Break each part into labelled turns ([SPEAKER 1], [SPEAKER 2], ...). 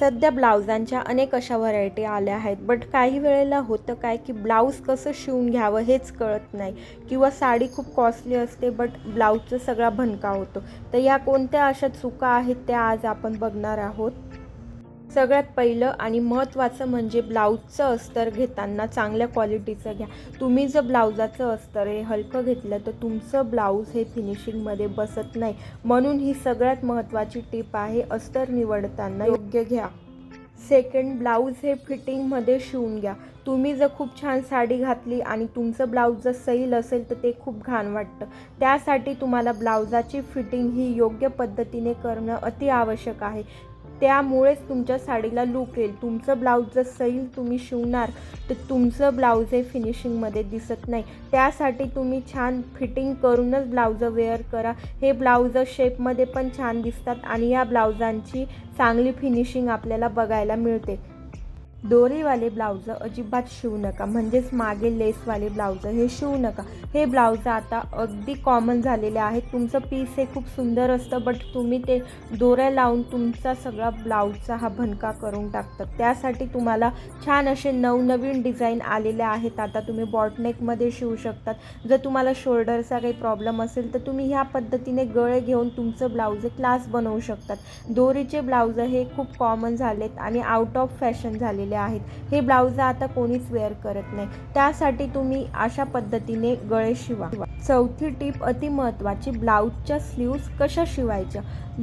[SPEAKER 1] सध्या ब्लाउजांच्या अनेक अशा व्हरायटी आल्या आहेत. बट काही वेळेला होतं काय की ब्लाऊज कसं शिवून घ्यावं हेच कळत नाही. किंवा साडी खूप कॉस्टली असते बट ब्लाऊजचा सगळा भनका होतो. तर या कोणत्या अशा चुका आहेत त्या आज आपण बघणार आहोत. सगळ्यात पहिलं आणि महत्त्वाचं म्हणजे ब्लाऊजचं अस्तर घेताना चांगल्या क्वालिटीचं घ्या. तुम्ही जर ब्लाऊजाचं अस्तर हे हलकं घेतलं तर तुमचं ब्लाऊज हे फिनिशिंगमध्ये बसत नाही. म्हणून ही सगळ्यात महत्त्वाची टीप आहे अस्तर निवडताना योग्य घ्या. सेकंड ब्लाऊज हे फिटिंगमध्ये शिवून घ्या. तुम्ही जर खूप छान साडी घातली आणि तुमचं ब्लाऊज जर सैल असेल तर ते खूप घाण वाटतं. त्यासाठी तुम्हाला ब्लाऊजाची फिटिंग ही योग्य पद्धतीने करणं अति आवश्यक आहे. त्यामुळेच तुमच्या साडीला लूक येईल. तुमचं ब्लाऊज जर सैल तुम्ही शिवणार तर तुमचं ब्लाऊज हे फिनिशिंगमध्ये दिसत नाही. त्यासाठी तुम्ही छान फिटिंग करूनच ब्लाऊज वेअर करा. हे ब्लाऊज शेपमध्ये पण छान दिसतात आणि या ब्लाऊजांची चांगली फिनिशिंग आपल्याला बघायला मिळते. दोरीवाले ब्लाऊज अजिबात शिवू नका. म्हणजेच मागे लेसवाले ब्लाऊज हे शिवू नका. हे ब्लाऊज आता अगदी कॉमन झालेले आहेत. तुमचं पीस हे खूप सुंदर असतं बट तुम्ही ते दोऱ्या लावून तुमचा सगळा ब्लाऊजचा हा भनका करून टाकतात. त्यासाठी तुम्हाला छान असे नवनवीन डिझाईन आलेले आहेत. आता तुम्ही बॉटनेकमध्ये शिवू शकतात. जर तुम्हाला शोल्डरचा काही प्रॉब्लेम असेल तर तुम्ही ह्या पद्धतीने गळे घेऊन तुमचं ब्लाऊज क्लास बनवू शकतात. दोरीचे ब्लाऊज हे खूप कॉमन झालेत आणि आउट ऑफ फॅशन झालेले आहेत. हे ब्लाऊज आता कोणीच वेअर करत नाही. त्यासाठी तुम्ही अशा पद्धतीने गळे शिवा. चौथी टीप अति महत्त्वाची ब्लाऊजच्या स्लीव्ज कशा शिवायच्या?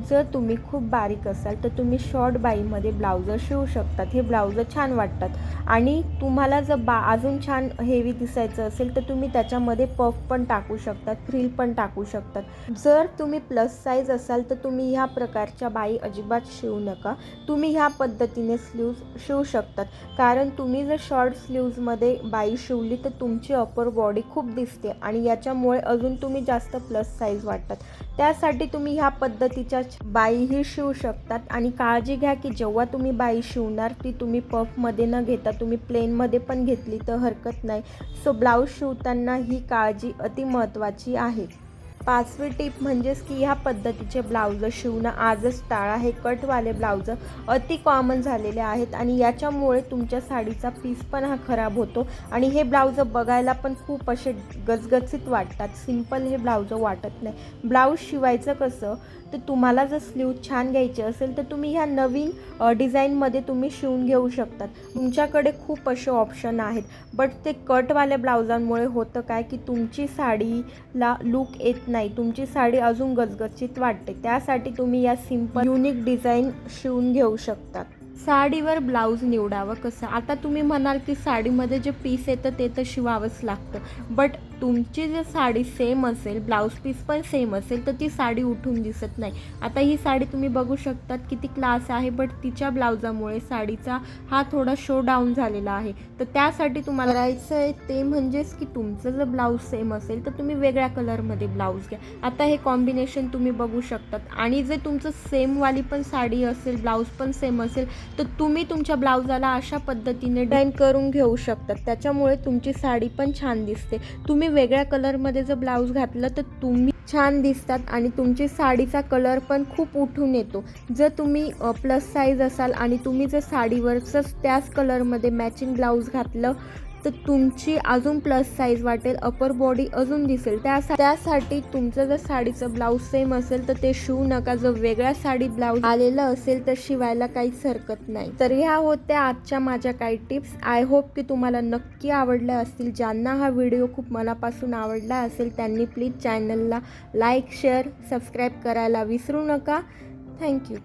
[SPEAKER 1] जर तुम्ही खूप बारीक असाल तर तुम्ही शॉर्ट बाईमध्ये ब्लाऊज शिवू शकतात. हे ब्लाऊज छान वाटतात. आणि तुम्हाला जर बा अजून छान हेवी दिसायचं असेल तर तुम्ही त्याच्यामध्ये पफ पण टाकू शकतात फ्रिल पण टाकू शकतात. जर तुम्ही प्लस साईज असाल तर तुम्ही ह्या प्रकारच्या बाई अजिबात शिवू नका. तुम्ही ह्या पद्धतीने स्लीव्ज शिवू शकता. शकतात. कारण तुम्ही जर शॉर्ट स्लीव्जमध्ये बाई शिवली तर तुमची अपर बॉडी खूप दिसते आणि याच्यामुळे अजून तुम्ही जास्त प्लस साईज वाटतात. त्यासाठी तुम्ही ह्या पद्धतीच्या बाईही शिवू शकतात आणि काळजी घ्या की जेव्हा तुम्ही बाई शिवणार ती तुम्ही पफमध्ये न घेता तुम्ही प्लेनमध्ये पण घेतली तर हरकत नाही. सो ब्लाऊज शिवताना ही काळजी अति महत्त्वाची आहे. पाचवी टीप म्हणजेच की ह्या पद्धतीचे ब्लाऊज शिवणं आजच टाळा हे कटवाले ब्लाऊज अति कॉमन झालेले आहेत आणि याच्यामुळे तुमच्या साडीचा पीस पण हा खराब होतो आणि हे ब्लाऊज बघायला पण खूप असे गजगजीत वाटतात. सिंपल हे ब्लाऊज वाटत नाही. ब्लाऊज शिवायचं कसं? तर तुम्हाला जर स्लीव छान घ्यायचे असेल तर तुम्ही ह्या नवीन डिझाईनमध्ये तुम्ही शिवून घेऊ शकतात. तुमच्याकडे खूप असे ऑप्शन आहेत. बट ते कटवाल्या ब्लाऊजांमुळे होतं काय की तुमची साडीला लूक येत नाही तुमची साडी अजून गजगजीत वाटते. त्यासाठी तुम्ही या सिंपल युनिक डिझाईन शिवून घेऊ शकतात. साडीवर ब्लाऊज निवडावं कसं? आता तुम्ही म्हणाल की साडीमध्ये जे पीस येतं ते तर शिवावंच लागतं. बट तुमची जर साडी सेम असेल ब्लाऊज पीस पण सेम असेल तर ती साडी उठून दिसत नाही. आता ही साडी तुम्ही बघू शकतात किती क्लास आहे बट तिच्या ब्लाऊजामुळे साडीचा हा थोडा शो डाऊन झालेला आहे. तर त्यासाठी तुम्हाला करायचं आहे ते म्हणजेच की तुमचं जर ब्लाऊज सेम असेल तर तुम्ही वेगळ्या कलरमध्ये ब्लाऊज घ्या. आता हे कॉम्बिनेशन तुम्ही बघू शकतात. आणि जर तुमचं सेमवाली पण साडी असेल ब्लाऊज पण सेम असेल तर तुम्ही तुमच्या ब्लाऊजाला अशा पद्धतीने डिझाईन करून घेऊ शकतात त्याच्यामुळे तुमची साडी पण छान दिसते. तुम्ही वेगळ्या कलरमध्ये जर ब्लाऊज घातलं तर तुम्ही छान दिसतात आणि तुमची साडीचा कलर पण खूप उठून येतो. जर तुम्ही प्लस साईज असाल आणि तुम्ही जर साडीवरचंच त्याच कलरमध्ये मॅचिंग ब्लाऊज घातलं तर तुमची अजून प्लस साईज वाटेल अपर बॉडी अजून दिसेल. त्या त्यासाठी तुमचं जर साडीचं ब्लाऊज सेम असेल तर ते शिवू नका. जर वेगळ्या साडी ब्लाऊज आलेलं असेल तर शिवायला काहीच हरकत नाही. तर ह्या होत्या आजच्या माझ्या काही टिप्स आय होप की तुम्हाला नक्की आवडल्या असतील. ज्यांना हा व्हिडिओ खूप मनापासून आवडला असेल त्यांनी प्लीज चॅनलला लाईक शेअर सबस्क्राईब करायला विसरू नका. थँक्यू